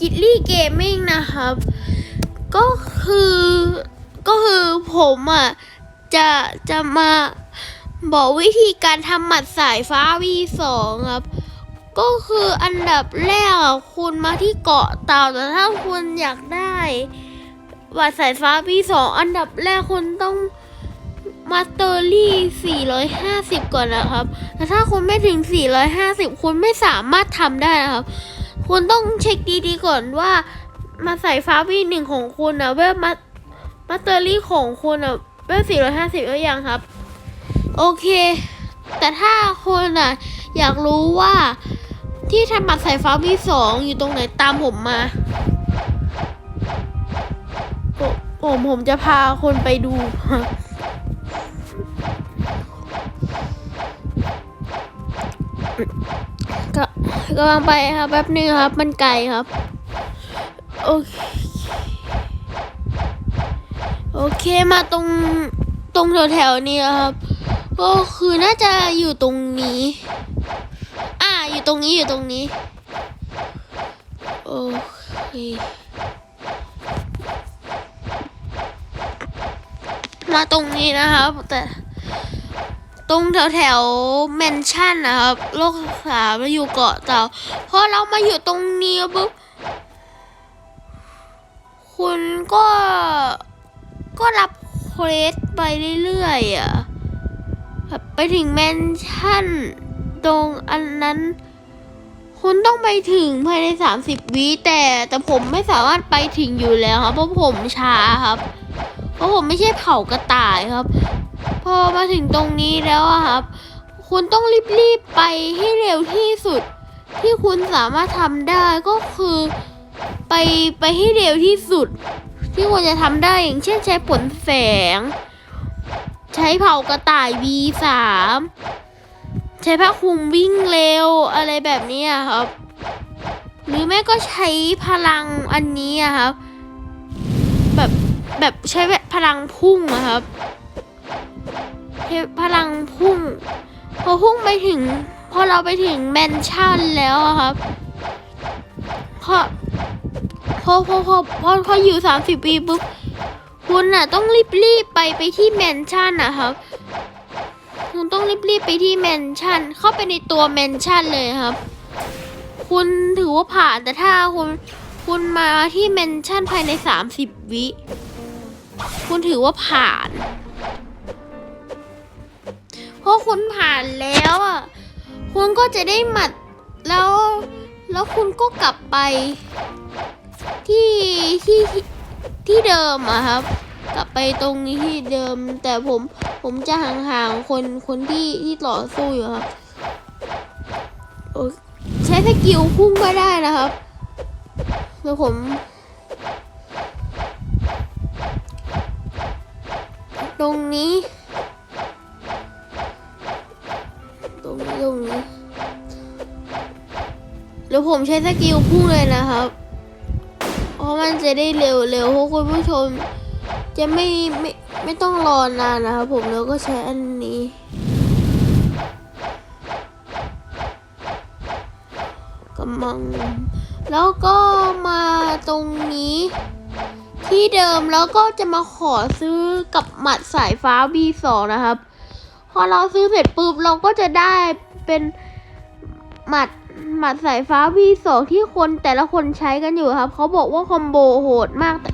กิตลี่เกมมิ่งนะครับ ก็คือก็คือผมอะ จะจะมาบอกวิธีการทำหมัดสายฟ้า V2 ครับ ก็คืออันดับแรกคุณมาที่เกาะเต่าแต่ถ้าคุณอยากได้หมัดสายฟ้า V2 อันดับแรกคุณต้องมาเตอรี่450 ก่อนนะครับ แต่ถ้าคุณไม่ถึง 450 คุณไม่สามารถทำได้นะครับ คุณต้องเช็คดีๆก่อนว่า มาใส่ฟ้า V1 ของคุณนะเวลมามาเตอรี่ของคุณนะเวล450แล้วยังครับ โอเค แต่ถ้าคุณอะ อยากรู้ว่าที่ทำบัตรสายฟ้า V2 องอยู่ตรงไหนตามผมมาผมผมผมจะพาคนไปดู กำลังไปครับแป๊บนึงครับ มันไกลครับ โอเคโอเคมาตรงตรงแถวๆนี้ครับก็คือน่าจะอยู่ตรงนี้ อ่า อยู่ตรงนี้อยู่ตรงนี้ โอเคมาตรงนี้นะครับแต่ ตรงแถวแถวแมนชั่นนะครับ โลกสามมาอยู่เกาะเต่าพอเรามาอยู่ตรงนี้ปุ๊บคุณก็ก็รับเควสไปเรื่อยๆอะแบบไปถึงแมนชั่นตรงอันนั้น คุณต้องไปถึงภายในสามสิบวิแต่แต่ผมไม่สามารถไปถึงอยู่แล้วครับเพราะผมช้าครับ เพราะผมไม่ใช่เผากระต่ายครับ อมาถึงตรงนี้แล้วอะครับ คุณต้องรีบๆไปให้เร็วที่สุด ที่คุณสามารถทำได้ก็คือไปไปให้เร็วที่สุด ที่คุณจะทำได้อย่างเช่นใช้ผลแสง ใช้เผากระต่าย V3 ใช้ผ้าคลุมวิ่งเร็วอะไรแบบนี้อะครับ หรือแม่ก็ใช้พลังอันนี้อะครับ แบบแบบใช้แบบพลังพุ่งอะครับ พลังพุ่ง พอพุ่งไปถึง พอเราไปถึงแมนชั่นแล้วครับพอพอพอพอพอพออยู่สามสิบปีปุ๊บคุณน่ะต้องรีบรีบๆไปไปที่แมนชั่นนะครับคุณต้องรีบๆไปที่แมนชั่นเข้าไปในตัวแมนชั่นเลยครับ คุณถือว่าผ่านแต่ถ้าคุณคุณมาที่แมนชั่นภายในสามสิบวิ คุณถือว่าผ่าน เพราะคุณผ่านแล้วอะ คุณก็จะได้หมัดแล้ว แล้วคุณก็กลับไป ที่ที่ที่เดิมอะครับ กลับไปตรงนี้ที่เดิม แต่ผมผมจะห่างๆคนคนที่ที่ต่อสู้อยู่ครับใช้สกิลพุ่งก็ได้นะครับเดี๋ยวผมตรงนี้ ดี๋ยวผมใช้สกิลพุ่งเลยนะครับ เพราะมันจะได้เร็วเร็วเพราะคุณผู้ชม จะไม่ไม่ไม่ต้องรอนานนะครับผมแล้วก็ใช้อันนี้กำลัง แล้วก็มาตรงนี้ ที่เดิมแล้วก็จะมาขอซื้อกับหมัดสายฟ้า B2 นะครับ พอเราซื้อเสร็จปุ๊บเราก็จะได้เป็นหมัด หมัดสายฟ้า V2 ที่คนแต่ละคนใช้กันอยู่ครับ เขาบอกว่าคอมโบโหดมากแต่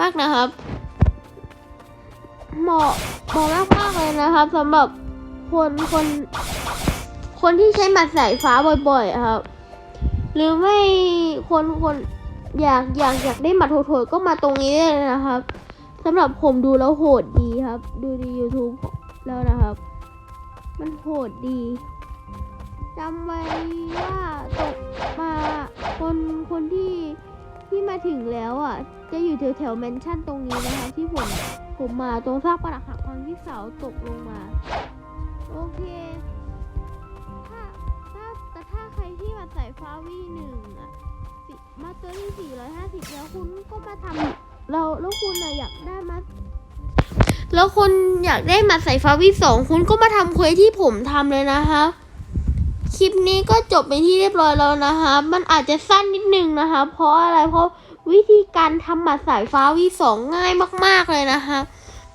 มากนะครับ เหมาะเหมาะมากมากเลยนะครับสำหรับคนคน คนที่ใช้หมัดสายฟ้าบ่อยๆครับ หรือไม่คนคนอยากอยากอยากได้หมัดโหดๆก็มาตรงนี้เลยนะครับสำหรับผมดูแล้วโหดดีครับ ดูใน YouTube แล้วนะครับ มันโหดดี จำไว้ว่าตกมาคนคนที่ที่มาถึงแล้วอะ จะอยู่แถวแถวแมนชั่นตรงนี้นะคะ ที่ผมผมมาตรงซากปรักหักพังที่เสาตกลงมา โอเค ถ้าถ้าแต่ถ้าใครที่มาใส่ฟาวีหนึ่งอะมาเตอรี่สี่ร้อยห้าสิบแล้วคุณก็มาทำเราแล้วคุณอะอยากได้มาแล้วคุณอยากได้มาใส่ฟาวีสองคุณก็มาทำเควสที่ผมทำเลยนะคะ คลิปนี้ก็จบไปที่เรียบร้อยแล้วนะคะ มันอาจจะสั้นนิดนึงนะคะ เพราะอะไร เพราะวิธีการทำหมัดสายฟ้าวีสองง่ายมาก ๆเลยนะคะ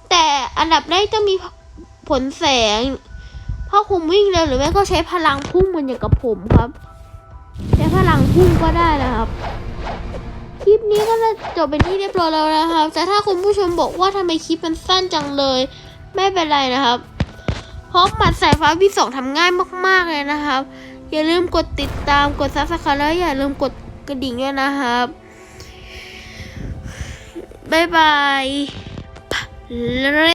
แต่อันดับแรกจะมีผลแสงผ้าคลุมวิ่งเร็วหรือไม่ก็ใช้พลังพุ่งเหมือนอย่างกับผมครับ ใช้พลังพุ่งก็ได้นะครับ คลิปนี้ก็จะจบเป็นที่เรียบร้อยแล้วนะครับ แต่ถ้าคุณผู้ชมบอกว่าทำไมคลิปมันสั้นจังเลย ไม่เป็นไรนะครับ เพราะหมัดสายฟ้าวีสองทำง่ายมากๆเลยนะครับ อย่าลืมกดติดตามกดซับสไครต์แล้วอย่าลืมกดกระดิ่งด้วยนะครับบ๊ายบาย